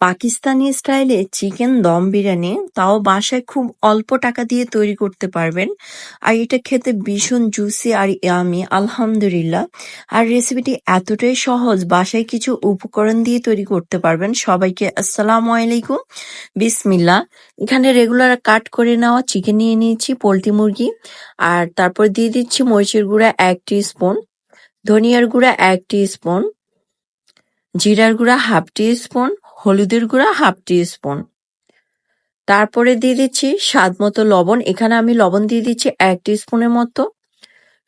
পাকিস্তানি স্টাইলে চিকেন, দম বিরিয়ানি, তাও বাসায় খুব অল্প টাকা দিয়ে তৈরি করতে পারবেন। আর এটা খেতে ভীষণ জুসি আর ইয়ামি আলহামদুলিল্লাহ। আর রেসিপিটি এতটাই সহজ, বাসায় কিছু উপকরণ দিয়ে তৈরি করতে পারবেন। সবাইকে আসসালামু আলাইকুম। বিসমিল্লা এখানে রেগুলার কাট করে নেওয়া চিকেন নিয়ে নিয়েছি, পোলট্রি মুরগি। আর তারপর দিয়ে দিচ্ছি মরিচের গুঁড়া এক স্পুন ধনিয়ার গুঁড়া এক স্পুন জিরার গুঁড়া হাফ টি স্পুন হলুদের গুঁড়া হাফ টি স্পুন তারপরে দিয়ে দিচ্ছি স্বাদ মতো লবণ। এখানে আমি লবণ দিয়ে দিচ্ছি এক টি স্পুনের মতো।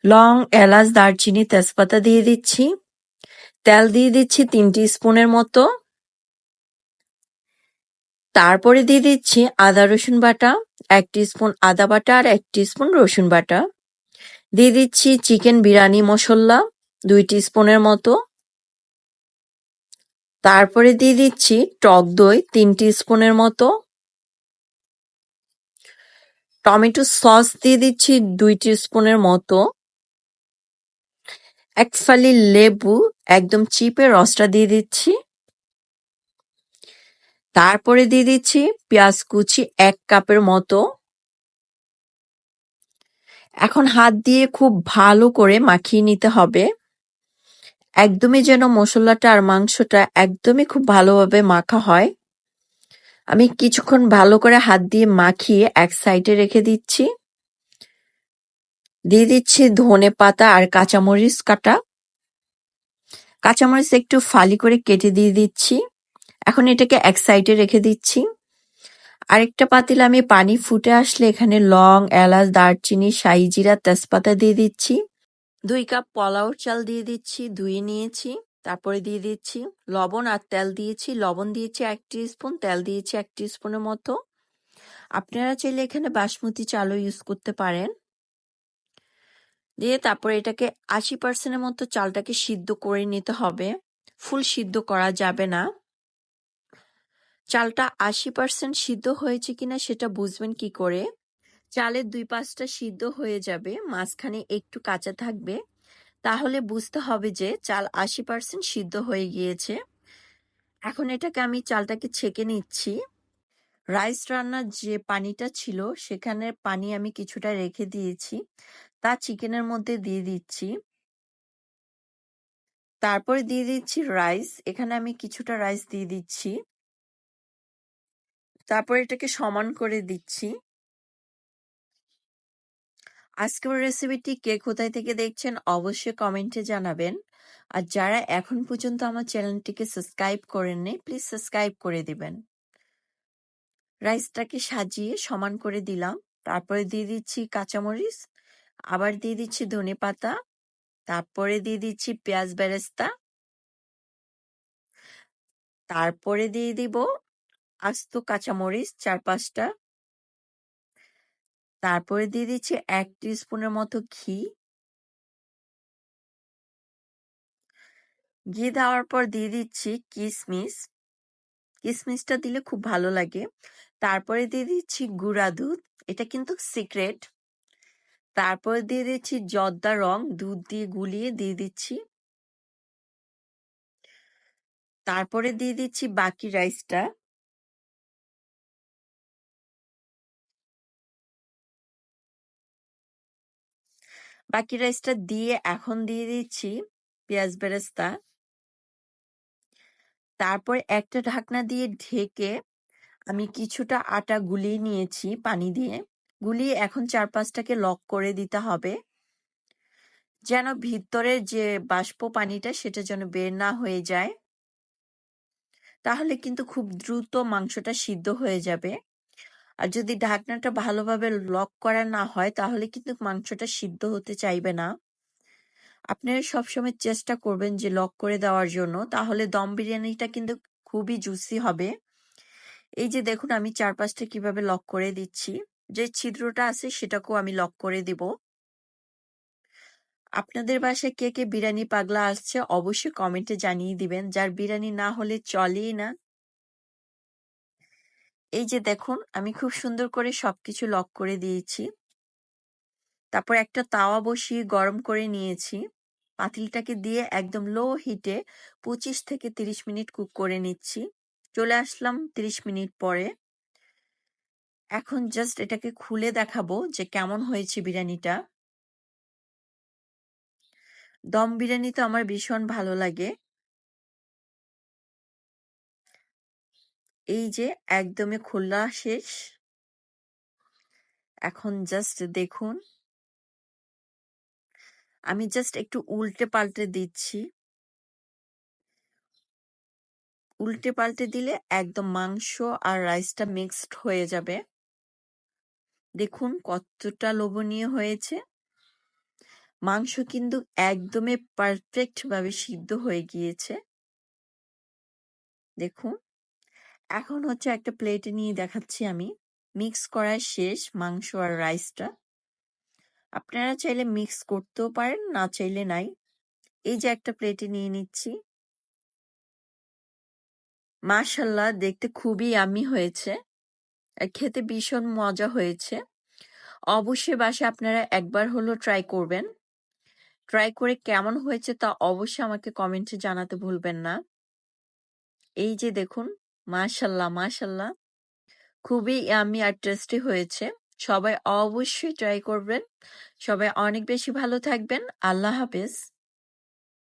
লং, এলাচ, দারচিনি, তেজপাতা দিয়ে দিচ্ছি। তেল দিয়ে দিচ্ছি তিন টি স্পুনের মতো। তারপরে দিয়ে দিচ্ছি আদা, রসুন বাটা, এক স্পুন আদা বাটা আর এক স্পুন রসুন বাটা। দিয়ে দিচ্ছি চিকেন বিরিয়ানি মশলা, দুই স্পুনের মতো। তারপরে দিয়ে দিচ্ছি টক দই তিন স্পুনের মতো। টমেটো সস দিয়ে দিচ্ছি দুই স্পুনের মতো। এক ফালি লেবু একদম চিপে রসটা দিয়ে দিচ্ছি। তারপরে দিয়ে দিচ্ছি পেঁয়াজ কুচি এক কাপের মতো। এখন হাত দিয়ে খুব ভালো করে মাখিয়ে নিতে হবে। একদমই যেন মশলাটা আর মাংসটা একদমই খুব ভালোভাবে মাখা হয়। আমি কিছুক্ষণ ভালো করে হাত দিয়ে মাখিয়ে এক সাইডে রেখে দিচ্ছি। দিয়ে দিচ্ছি ধনে পাতা আর কাঁচামরিচ কাটা। কাঁচামরিচ একটু ফালি করে কেটে দিয়ে দিচ্ছি। এখন এটাকে এক সাইডে রেখে দিচ্ছি। আরেকটা পাতিল আমি পানি ফুটে আসলে এখানে লং, এলাচ, দারচিনি, শাহি জিরা, তেজপাতা দিয়ে দিচ্ছি। দুই কাপ পোলাওর চাল দিয়ে দিচ্ছি, ধুয়ে নিয়েছি, তারপরে দিয়ে দিচ্ছি লবণ আর তেল দিয়েছি, লবণ দিয়েছি এক স্পুন তেল দিয়েছি এক স্পুনের মতো। আপনারা চাইলে এখানে বাসমতি চালও ইউজ করতে পারেন। দিয়ে তারপরে এটাকে আশি পার্সেন্টের মতো চালটাকে সিদ্ধ করে নিতে হবে। ফুল সিদ্ধ করা যাবে না। চালটা আশি পার্সেন্ট সিদ্ধ হয়েছে কিনা সেটা বুঝবেন কি করে। চালের দুই পাঁচটা সিদ্ধ হয়ে যাবে, মাঝখানে একটু কাঁচা থাকবে। তাহলে বুঝতে হবে যে চাল আশি পার্সেন্ট সিদ্ধ হয়ে গিয়েছে। এখন এটাকে আমি চালটাকে ছেঁকে নিচ্ছি। রাইস রান্নার যে পানিটা ছিল, সেখানে পানি আমি কিছুটা রেখে দিয়েছি। তা চিকেনের মধ্যে দিয়ে দিচ্ছি। তারপরে দিয়ে দিচ্ছি রাইস। এখানে আমি কিছুটা রাইস দিয়ে দিচ্ছি। তারপর এটাকে সমান করে দিচ্ছি। আজকের রেসিপিটি কে কোথায় থেকে দেখছেন অবশ্যই কমেন্টে জানাবেন। আর যারা এখন পর্যন্ত আমার চ্যানেলটিকে সাবস্ক্রাইব করেননি প্লিজ সাবস্ক্রাইব করে দিবেন। রাইসটাকে সাজিয়ে সমান করে দিলাম। তারপরে দিয়ে দিচ্ছি কাঁচামরিচ, আবার দিয়ে দিচ্ছি ধনে পাতা, তারপরে দিয়ে দিচ্ছি পেঁয়াজ বেরেস্তা। তারপরে দিয়ে দিব আস্ত কাঁচামরিচ চার পাঁচটা। তারপরে দিয়ে দিচ্ছি এক স্পুনের মতো ঘি। ঘি দেওয়ার পর দিয়ে দিচ্ছি কিশমিশ কিশমিশটা দিলে খুব ভালো লাগে। তারপরে দিয়ে দিচ্ছি গুঁড়া দুধ, এটা কিন্তু সিক্রেট। তারপরে দিয়ে দিচ্ছি জর্দা রং, দুধ দিয়ে গুলিয়ে দিয়ে দিচ্ছি। তারপরে দিয়ে দিচ্ছি বাকি রাইসটা। বাকি রাইসটা দিয়ে এখন দিয়ে দিচ্ছি পেঁয়াজ বেরেস্তা। তারপর একটা ঢাকনা দিয়ে ঢেকে আমি কিছুটা আটা গুলিয়ে নিয়েছি পানি দিয়ে। গুলিয়ে এখন চার পাঁচটাকে লক করে দিতে হবে। যেন ভিতরের যে বাষ্প পানিটা সেটা যেন বের না হয়ে যায়। তাহলে কিন্তু খুব দ্রুত মাংসটা সিদ্ধ হয়ে যাবে। আর যদি ঢাকনাটা ভালোভাবে লক করা না হয়, তাহলে কিন্তু মাংসটা সিদ্ধ হতে চাইবে না। আপনারা সবসময় চেষ্টা করবেন যে লক করে দেওয়ার জন্য, তাহলে দম বিরিয়ানিটা কিন্তু খুবই জুসি হবে। এই যে দেখুন, আমি চার পাঁচটা কীভাবে লক করে দিচ্ছি। যে ছিদ্রটা আছে, সেটাকেও আমি লক করে দিব। আপনাদের বাসায় কে কে বিরিয়ানি পাগলা আসছে, অবশ্যই কমেন্টে জানিয়ে দিবেন। যার বিরিয়ানি না হলে চলেই না। এই যে দেখুন, আমি খুব সুন্দর করে সবকিছু লক করে দিয়েছি তারপর একটা তাওয়া বসিয়ে গরম করে নিয়েছি পাতিলটাকে দিয়ে একদম লো হিটে পঁচিশ থেকে তিরিশ মিনিট কুক করে নিচ্ছি চলে আসলাম ৩০ মিনিট পরে। এখন জাস্ট এটাকে খুলে দেখাবো যে কেমন হয়েছে বিরিয়ানিটা। দম বিরিয়ানি তো আমার ভীষণ ভালো লাগে। এই যে একদমই খোলা শেষ। এখন জাস্ট দেখুন। আমি জাস্ট একটু উল্টে পাল্টে দিচ্ছি। উল্টে পাল্টে দিলে একদম মাংস আর রাইসটা মিক্সড হয়ে যাবে। দেখুন কতটা লোভনীয় হয়েছে। মাংস কিন্তু একদমই পারফেক্ট ভাবে সিদ্ধ হয়ে গিয়েছে। দেখুন। এখন হচ্ছে একটা প্লেটে নিয়ে দেখাচ্ছি আমি। মিক্স করা শেষ মাংস আর রাইসটা। আপনারা চাইলে মিক্স করতেও পারেন, না চাইলে নাই। এই যে একটা প্লেটে নিয়ে নিচ্ছি। মাশাআল্লাহ দেখতে খুবই আমি হয়েছে। খেতে ভীষণ মজা হয়েছে। অবশ্যই বাসে আপনারা একবার হলেও ট্রাই করবেন। ট্রাই করে কেমন হয়েছে তা অবশ্যই আমাকে কমেন্টে জানাতে ভুলবেন না। এই যে দেখুন মাশাআল্লাহ, মাশাল্লাহ। খুবই ইয়াম্মি আর টেস্টি হয়েছে। সবাই অবশ্যই ট্রাই করবেন। সবাই অনেক বেশি ভালো থাকবেন। আল্লাহ হাফেজ।